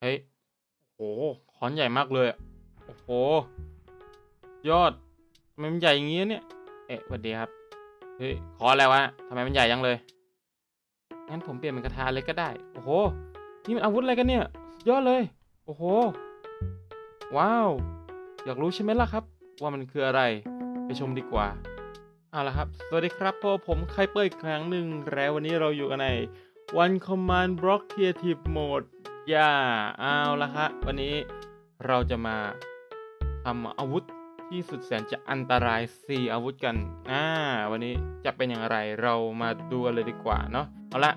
เฮ้ยโอ้โหค้อนใหญ่มากเลยอะโอ้โห ยอดทำไมมันใหญ่อย่างงี้เนี่ย เอ๊ะสวัสดีครับ เฮ้ยค้อนอะไรวะทำไมมันใหญ่ยังเลย งั้นผมเปลี่ยนเป็นกระทาเลยก็ได้ โอ้โห นี่มันอาวุธอะไรกันเนี่ยสุดยอดเลย โอ้โห ว้าว อยากรู้ใช่ไหมล่ะครับ ว่ามันคืออะไร ไปชมดีกว่า เอาละครับ สวัสดีครับพบผมไคเปอร์อีกครั้งหนึ่งแล้ววันนี้เราอยู่กันใน One Command Block Creative Mode ย่าเอาละครับวันนี้เราจะมาทำอาวุธที่สุดแสนจะอันตราย 4 อาวุธกันอ่าวันนี้จะเป็นอย่างไรเรามาดูกันเลยดีกว่าเนาะเอาละ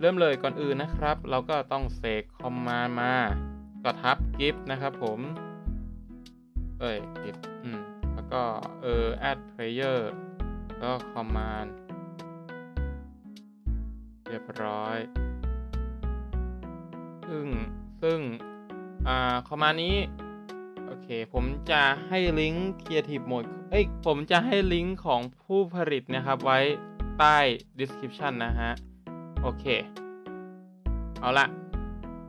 เริ่มเลยก่อนอื่นนะครับ เราก็ต้องเสกคอมมานมา ก็ทับกิฟต์นะครับผม เอ้ยกิฟต์อืมแล้วก็เออ add player แล้วก็คอมมานเรียบร้อย ซึ่งซึ่งอ่าคอมมานี้ โอเค ผมจะให้ลิงก์ Creative Mode เอ้ย ผมจะให้ลิงก์ของผู้ผลิตนะครับไว้ใต้ description นะฮะ โอเค เอาละ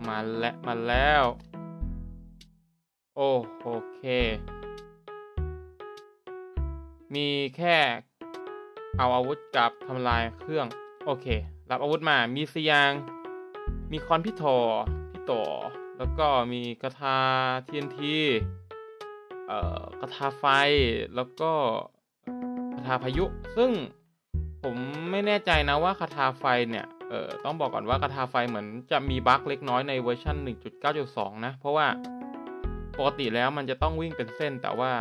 มาแล้วมาแล้ว โอ้โอเค มีแค่เอาอาวุธกับทำลายเครื่อง โอเค รับอาวุธมา มีสยาง มีคอนพี่ทอพี่ต่อ แล้วก็มีกระทา TNT เอ่อกระทาไฟแล้วก็กระทาพายุ ซึ่งผมไม่แน่ใจนะว่าคาถาไฟเนี่ย เอ่อ ต้องบอกก่อนว่ากระทาไฟเหมือนจะมีบั๊กเล็กน้อยในเวอร์ชัน1.9.2 นะ เพราะว่าปกติแล้วมันจะต้องวิ่งเป็นเส้นแต่ว่า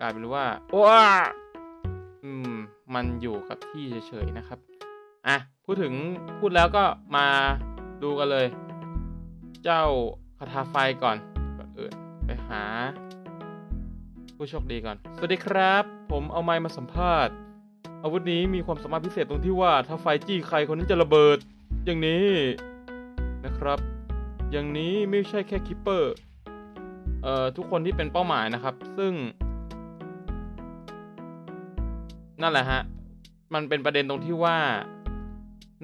กลายเป็นว่าว้าอืม มันอยู่กับที่เฉยๆนะครับ อะ พูดถึงพูดแล้วก็มา ดูกันเลย เจ้าคาถาไฟก่อนก่อนอื่นไปหา ผู้โชคดีก่อน สวัสดีครับ ผมเอาไม้มาสัมภาษณ์ อาวุธนี้มีความสามารถพิเศษตรงที่ว่าถ้าไฟจี้ใครคนนั้นจะระเบิด อย่างนี้นะครับ อย่างนี้ไม่ใช่แค่คิปเปอร์เอ่อทุกคนที่เป็นเป้าหมายนะครับ ซึ่ง นั่นแหละฮะ มันเป็นประเด็นตรงที่ว่า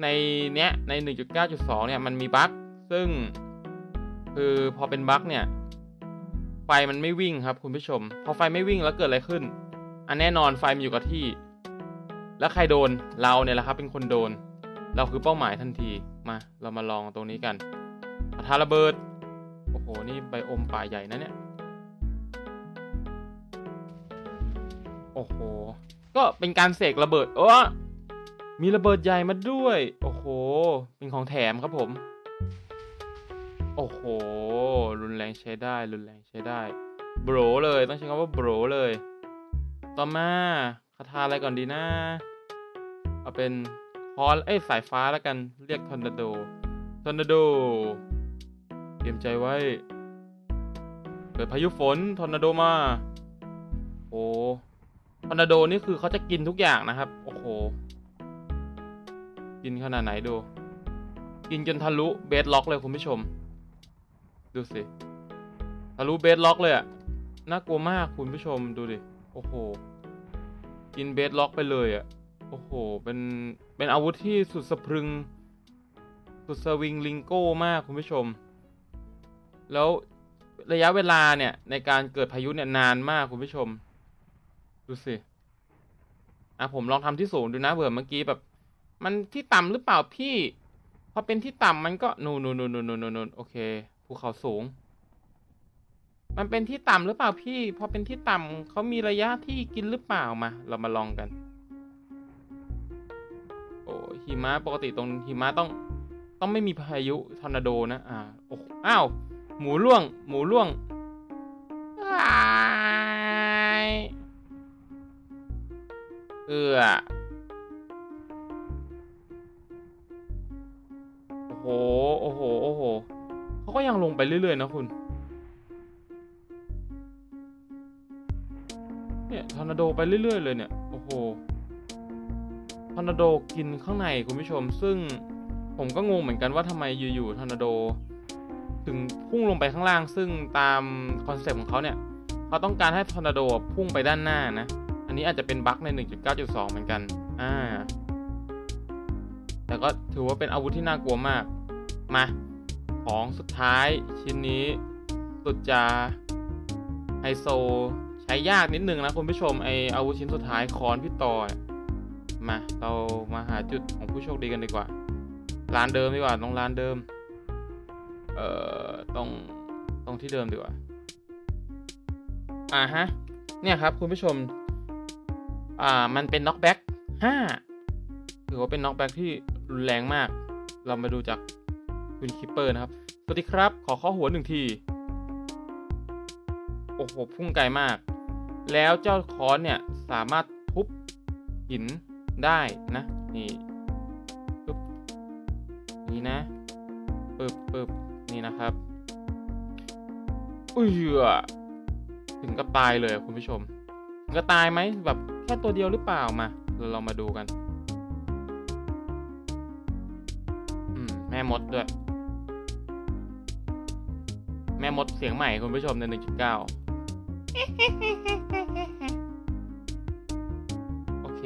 ในเนี้ยใน 1.9.2 เนี่ยมันมีบั๊กซึ่ง คือพอเป็นบั๊กเนี่ย ไฟมันไม่วิ่งครับคุณผู้ชม พอไฟไม่วิ่งแล้วเกิดอะไรขึ้น อันแน่นอนไฟมันอยู่กับที่ แล้วใครโดนเราเนี่ยแหละครับ เป็นคนโดน เราคือเป้าหมายทันทีมาเรามาลองตรงนี้กันปะทาระเบิดโอ้โหนี่ใบอมป่าใหญ่นะเนี่ยโอ้โหก็เป็นการเสกระเบิดโอ้ มีระเบิดใหญ่มาด้วย โอ้โห เป็นของแถมครับผม โอ้โห รุนแรงใช้ได้ รุนแรงใช้ได้โบรเลย ต้องใช้คำว่าโบรเลย ต่อมาคาถาอะไรก่อนดีนะ เอาเป็นคอนเอ้ยสายฟ้าแล้วกัน เรียกทอร์นาโด ทอร์นาโด เตรียมใจไว้ เกิดพายุฝน ทอร์นาโดมา โอ้ ทอร์นาโดนี่คือเขาจะกินทุกอย่างนะครับ โอ้โห กินขนาดไหนดู กินจนทะลุเบสล็อกเลยคุณผู้ชม ดูสิ ทะลุเบสล็อกเลยอะน่ากลัวมากคุณผู้ชมดูดิ โอ้โห กินเบสล็อกไปเลยอะโอ้โห เป็น เป็นอาวุธที่สุดสะพรึง สุดสวิงลิงโก้มากคุณผู้ชม แล้วระยะเวลาเนี่ย ในการเกิดพายุเนี่ยนานมากคุณผู้ชม ดูสิ อะผมลองทำที่สูงดูนะเผื่อเมื่อกี้แบบ มันที่ต่ำหรือเปล่าพี่ พอเป็นที่ต่ำมันก็นูนนูนนูนนูนนูนนูนโอเคภูเขาสูง มันเป็นที่ต่ำหรือเปล่าพี่ พอเป็นที่ต่ำเขามีระยะที่กินหรือเปล่ามา เรามาลองกัน โอ้หิมะปกติตรงหิมะต้อง ต้องไม่มีพายุทอร์นาโดนะอ่าโอ้อ้าวหมูล่วง หมูล่วงเอือ ไปเรื่อยๆนะคุณเนี่ยทอร์นาโดไปเรื่อยๆเลยเนี่ยโอ้โหทอร์นาโดกินข้างในคุณผู้ชม ซึ่งผมก็งงเหมือนกันว่าทำไมอยู่ๆทอร์นาโด ถึงพุ่งลงไปข้างล่าง ซึ่งตามคอนเซปต์ของเขาเนี่ยเขาต้องการให้ทอร์นาโดพุ่งไปด้านหน้านะ อันนี้อาจจะเป็นบั๊กใน 1.9.2 เหมือนกัน อ่า แต่ก็ถือว่าเป็นอาวุธที่น่ากลัวมาก มา ของสุดท้ายชิ้นนี้สุดจะไฮโซ ใช้ยากนิดนึงนะคุณผู้ชมไออาวุธชิ้นสุดท้ายคอนพี่ต่อมาเรามาหาจุดของผู้โชคดีกันดีกว่าร้านเดิมดีกว่าตรงร้านเดิม เอ่อตรงตรงที่เดิมดีกว่าอ่าฮะเนี่ยครับคุณผู้ชม อ่ามันเป็นน็อกแบ็กห้าถือว่าเป็นน็อกแบ็กที่รุนแรงมาก เรามาดูจาก คุณคิปเปอร์นะครับ สวัสดีครับ ขอข้อหัวหนึ่งที โอ้โห พุ่งไกลมาก แล้วเจ้าค้อนเนี่ยสามารถทุบหินได้นะ นี่ปึ๊บนี่นะปึ๊บปึ๊บนี่นะครับ อุ้ยเหือถึงกับตายเลยคุณผู้ชมถึงกับตายไหมแบบแค่ตัวเดียวหรือเปล่ามาเราลองมาดูกัน อืม แม่มดด้วย ม่มดเสียงใหม่คุณผู้ชมใน 1.9 โอเค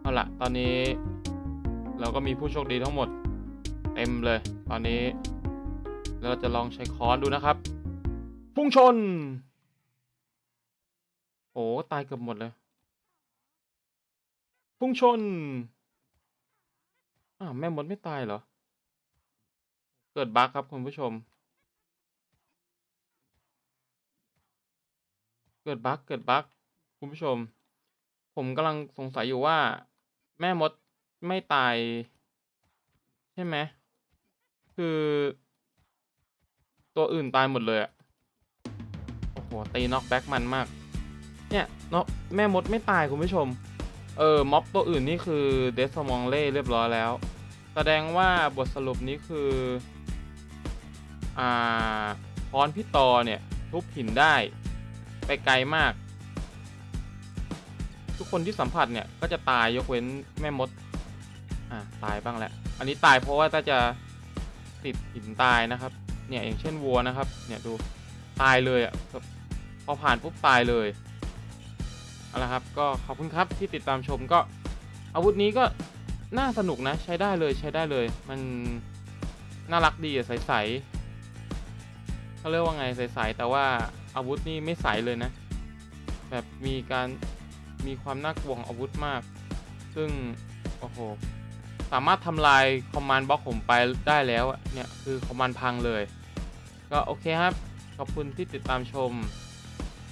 เอาละตอนนี้ เราก็มีผู้โชคดีทั้งหมด เต็มเลย ตอนนี้ เราจะลองใช้ค้อนดูนะครับ พุ่งชน โอ้ตายเกือบหมดเลย พุ่งชน อ้าวแม่มดไม่ตายเหรอ เกิดบั๊กครับคุณผู้ชม เกิดบั๊กเกิดบั๊กคุณผู้ชม ผมกำลังสงสัยอยู่ว่า แม่มดไม่ตาย ใช่ไหม คือ ตัวอื่นตายหมดเลยอะโอ้โห ตีน็อกแบ็กมันมาก เนี่ยเนาะแม่มดไม่ตายคุณผู้ชม เออ ม็อบตัวอื่นนี่คือเดสมองเล่เรียบร้อยแล้ว แสดงว่าบทสรุปนี้คือ อ่าพรพี่ตอเนี่ย ทุบหินได้ ไปไกลมาก ทุกคนที่สัมผัสเนี่ยก็จะตายยกเว้นแม่มด อ่าตายบ้างแหละ อันนี้ตายเพราะว่าถ้าจะติดหินตายนะครับ เนี่ยอย่างเช่นวัวนะครับ เนี่ยดูตายเลยอะ่ะพอผ่านปุ๊บตายเลยเอาละครับก็ขอบคุณครับที่ติดตามชมก็อาวุธนี้ก็น่าสนุกนะใช้ได้เลยใช้ได้เลย มันน่ารักดีอะใสๆเขาเรียกว่าไงใสๆแต่ว่า อาวุธนี่ไม่ใสเลยนะ แบบมีการมีความน่ากลัวของอาวุธมาก ซึ่ง โอ้โห สามารถทำลายคอมมานด์บล็อกผมไปได้แล้วเนี่ย คือคอมมานด์พังเลย ก็โอเคครับ ขอบคุณที่ติดตามชม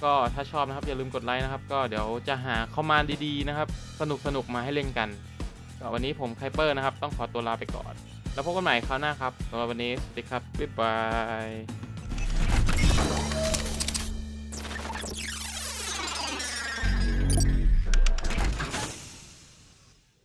ก็ถ้าชอบนะครับอย่าลืมกดไลค์นะครับ ก็เดี๋ยวจะหาคอมมานด์ดีๆนะครับ สนุกๆมาให้เล่นกันก็วันนี้ผมไคเปอร์นะครับ ต้องขอตัวลาไปก่อน แล้วพบกันใหม่คราวหน้าครับสำหรับวันนี้ สวัสดีครับ บ๊ายบาย